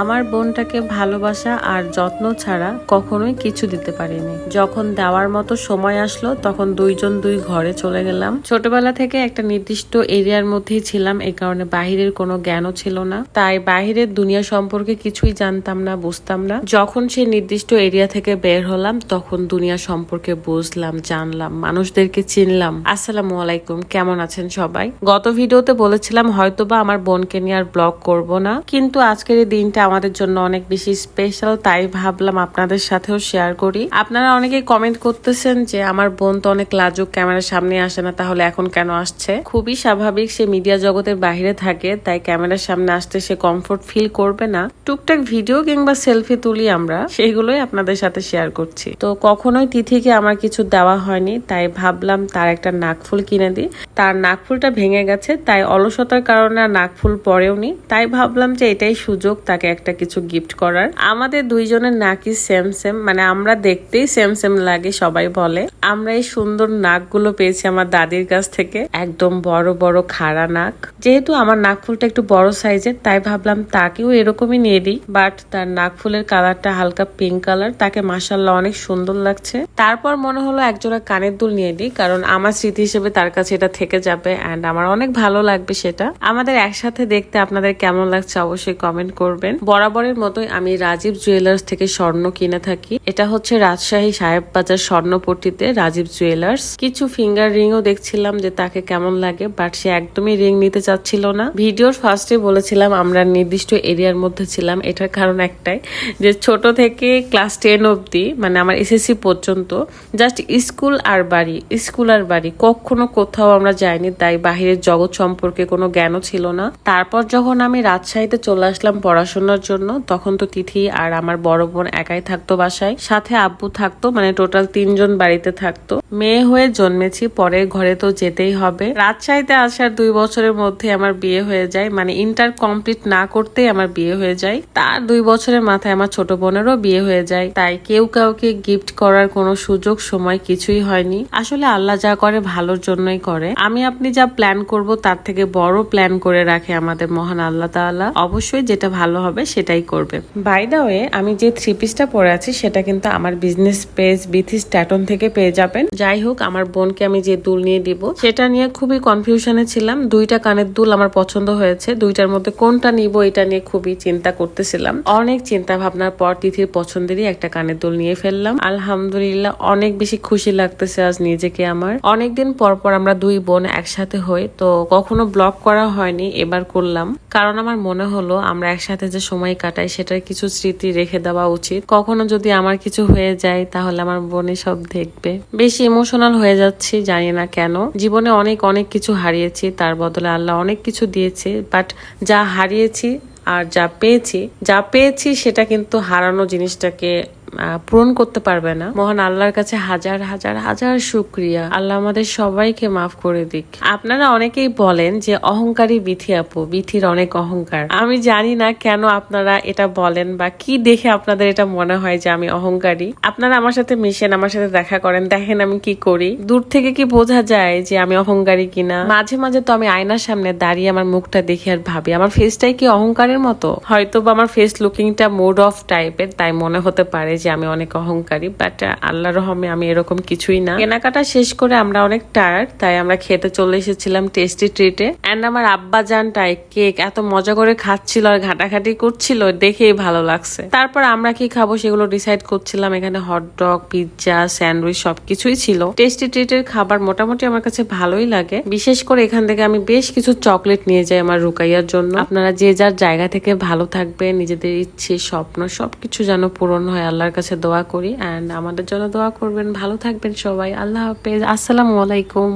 আমার বোনটাকে ভালোবাসা আর যত্ন ছাড়া কখনোই কিছু দিতে পারিনি। যখন দেওয়ার মতো সময় আসলো, তখন দুইজন দুই ঘরে চলে গেলাম। ছোটবেলা থেকে একটা নির্দিষ্ট এরিয়ার মধ্যেই ছিলাম এই কারণে বাহিরের কোনো জ্ঞানও ছিল না। তাই বাহিরের দুনিয়া সম্পর্কে কিছুই জানতাম না, বুঝতাম না। যখন সে নির্দিষ্ট এরিয়া থেকে বের হলাম, তখন দুনিয়া সম্পর্কে বুঝলাম, জানলাম, মানুষদেরকে চিনলাম। আসসালামু আলাইকুম, কেমন আছেন সবাই? গত ভিডিওতে বলেছিলাম হয়তোবা আমার বোনকে নিয়ে আর ব্লগ করব না। কিন্তু আজকের এই দিনটা আমাদের জন্য অনেক বেশি স্পেশাল তাই ভাবলাম আপনাদের সাথেও শেয়ার করি। আপনারা অনেকেই কমেন্ট করতেছেন যে, আমার বোন তো অনেক লাজুক ক্যামেরার সামনে আসে না, তাহলে এখন কেন আসছে? খুবই স্বাভাবিক, সে মিডিয়া জগতের বাইরে থাকে, তাই ক্যামেরার সামনে আসতে সে কমফোর্ট ফিল করবে না। টুকটাক ভিডিও কিংবা সেলফি তুলি আমরা, সেগুলোই আপনাদের সাথে শেয়ার করছি। তো কখনোই তিথিকে আমার কিছু দেওয়া হয়নি, তাই ভাবলাম তার একটা নাকফুল কিনে দিই। তার নাকফুলটা ভেঙে গেছে, তাই অলসতার কারণে আর নাকফুল পরেও নি তাই ভাবলাম যে এটাই সুযোগ, তাকে একটা কিছু গিফট করার। আমাদের দুইজনের নাকি সেম সেম মানে আমরা দেখতেই সেম সেম লাগে, সবাই বলে। আমরা এই সুন্দর নাকগুলো পেয়েছি আমার দাদির কাছ থেকে, একদম বড় বড় খাড়া নাক। যেহেতু আমার নাকফুলটা একটু বড় সাইজের তাই ভাবলাম তাকেও এরকমই নিয়ে দিই। বাট তার নাক নাকফুলের কালারটা হালকা পিঙ্ক কালার তাকে মাসাল্লাহ অনেক সুন্দর লাগছে। তারপর মনে হলো একজোড়া কানের দুল নিয়ে দিই, কারণ আমার স্মৃতি হিসেবে তার কাছে এটা থেকে যাবে অ্যান্ড আমার অনেক ভালো লাগবে সেটা। আমাদের একসাথে দেখতে আপনাদের কেমন লাগছে অবশ্যই কমেন্ট করবেন। বরাবরের মতোই আমি রাজীব জুয়েলার্স থেকে স্বর্ণ কিনে থাকি। এটা হচ্ছে রাজশাহী সাহেব বাজার স্বর্ণপট্টিতে রাজীব জুয়েলার্স কিছু ফিঙ্গার রিংও দেখছিলাম যে তাকে কেমন লাগে বাট সে একদমই রিং নিতে চাচ্ছিল না। ভিডিওর ফার্স্টে বলেছিলাম, আমরা নির্দিষ্ট এরিয়ার মধ্যে ছিলাম, এটার কারণ একটাই, যে ছোট থেকে ক্লাস টেন অবধি মানে আমার এসএসসি পর্যন্ত জাস্ট স্কুল আর বাড়ি স্কুল আর বাড়ি, কখনো কোথাও আমরা যাইনি, তাই বাহিরের জগৎ সম্পর্কে কোনো জ্ঞানও ছিল না। তারপর যখন আমি রাজশাহীতে চলে আসলাম পড়াশোনার জন্য, তখন তো তিথি আর আমার বড় বোন একাই থাকতো বাসায়। সাথে আব্বু থাকতো মানে টোটাল তিনজন বাড়িতে থাকতো। মেয়ে হয়ে জন্মেছি পরের ঘরে তো যেতেই হবে। রাজশাহীতে আসার দুই বছরের মধ্যে আমার বিয়ে হয়ে যায় মানে ইন্টার কমপ্লিট না করতেই আমার বিয়ে হয়ে যায়। তার দুই বছরের মাথায় আমার ছোট বোনেরও বিয়ে হয়ে যায়। তাই কেউ কাউকে গিফট করার কোনো সুযোগ, সময় কিছুই হয়নি। আসলে আল্লাহ যা করে, ভালোর জন্যই করে। আমি আপনি যা প্ল্যান করব, তার থেকে বড় প্ল্যান করে রাখে আমাদের মহান আল্লাহ তাআলা। অবশ্যই যেটা ভালো হবে সেটাই করবে। বাই দা ওয়ে আমি যে থ্রি পিসটা পরে আছি, সেটা কিন্তু আমার বিজনেস পেজ বিথিস স্ট্যাটন থেকে পেয়ে যাবেন। যাই হোক, আমার বোনকে আমি যে দুল নিয়ে দিব, সেটা নিয়ে খুবই কনফিউশনে ছিলাম। দুইটা কানের দুল আমার পছন্দ হয়েছে, দুইটার মধ্যে কোনটা নিব, এটা নিয়ে খুবই চিন্তা করতেছিলাম। অনেক চিন্তা ভাবনার পর তিথির পছন্দেরই একটা কানের দুল নিয়ে ফেললাম। আলহামদুলিল্লাহ, অনেক বেশি খুশি লাগতেছে আজ নিজেকে আমার। অনেকদিন পর পর আমরা দুই বোন একসাথে হই, তো কখনো ব্লগ করা হয়নি, এবার করলাম। কারণ আমার মনে হলো, আমরা একসাথে যে সময় কাটাই সেটার কিছু স্মৃতি রেখে দেওয়া উচিত। কখনো যদি আমার কিছু হয়ে যায়, তাহলে আমার বোনে সব দেখবে। বেশি ইমোশনাল হয়ে যাচ্ছি, জানি না কেন। জীবনে অনেক অনেক কিছু হারিয়েছি, তার বদলে আল্লাহ অনেক কিছু দিয়েছে। বাট যা হারিয়েছি আর যা পেয়েছি যা পেয়েছি, সেটা কিন্তু হারানো জিনিসটাকে পূরণ করতে পারবে না। মহান আল্লাহর কাছে হাজার হাজার হাজার শুক্রিয়া। আল্লাহ আমাদের সবাইকে মাফ করে দিক। আপনারা অনেকেই বলেন যে, অহংকারী বিথি আপু, বিথির অনেক অহংকার। আমি জানি না কেন আপনারা এটা বলেন বা কি দেখে আপনাদের এটা মনে হয় যে আমি অহংকারী। আপনারা আমার সাথে মিশেন, আমার সাথে দেখা করেন, দেখেন আমি কি করি। দূর থেকে কি বোঝা যায় যে আমি অহংকারী কিনা? মাঝে মাঝে তো আমি আয়নার সামনে দাঁড়িয়ে আমার মুখটা দেখে আর ভাবি, আমার ফেসটাই কি অহংকারের মতো? হয়তো বা আমার ফেস লুকিংটা মুড অফ টাইপের তাই মনে হতে পারে যে আমি অনেক অহংকারী বাট আল্লাহ রহমে আমি এরকম কিছুই না। কেনাকাটা শেষ করে আমরা অনেক টায়ার্ড তাই আমরা খেতে চলে এসেছিলাম টেস্টি ট্রিটে এন্ড আমার আব্বা জানটাই কেক এত মজা করে খাচ্ছিল আর ঘাটাঘাটি করছিল, দেখেই ভালো লাগছে। তারপর আমরা কি খাব সেগুলো ডিসাইড করছিলাম, এখানে হটডগ পিৎজা স্যান্ডউইচ সবকিছুই ছিল। টেস্টি ট্রিটের খাবার মোটামুটি আমার কাছে ভালোই লাগে। বিশেষ করে এখান থেকে আমি বেশ কিছু চকলেট নিয়ে যাই আমার রুকাইয়ার জন্য। আপনারা যে যার জায়গা থেকে ভালো থাকবে নিজেদের ইচ্ছে, স্বপ্ন, সবকিছু যেন পূরণ হয় আল্লাহর কাছে দোয়া করি অ্যান্ড আমাদের জন্য দোয়া করবেন। ভালো থাকবেন সবাই। আল্লাহ হাফেজ। আসসালামু আলাইকুম।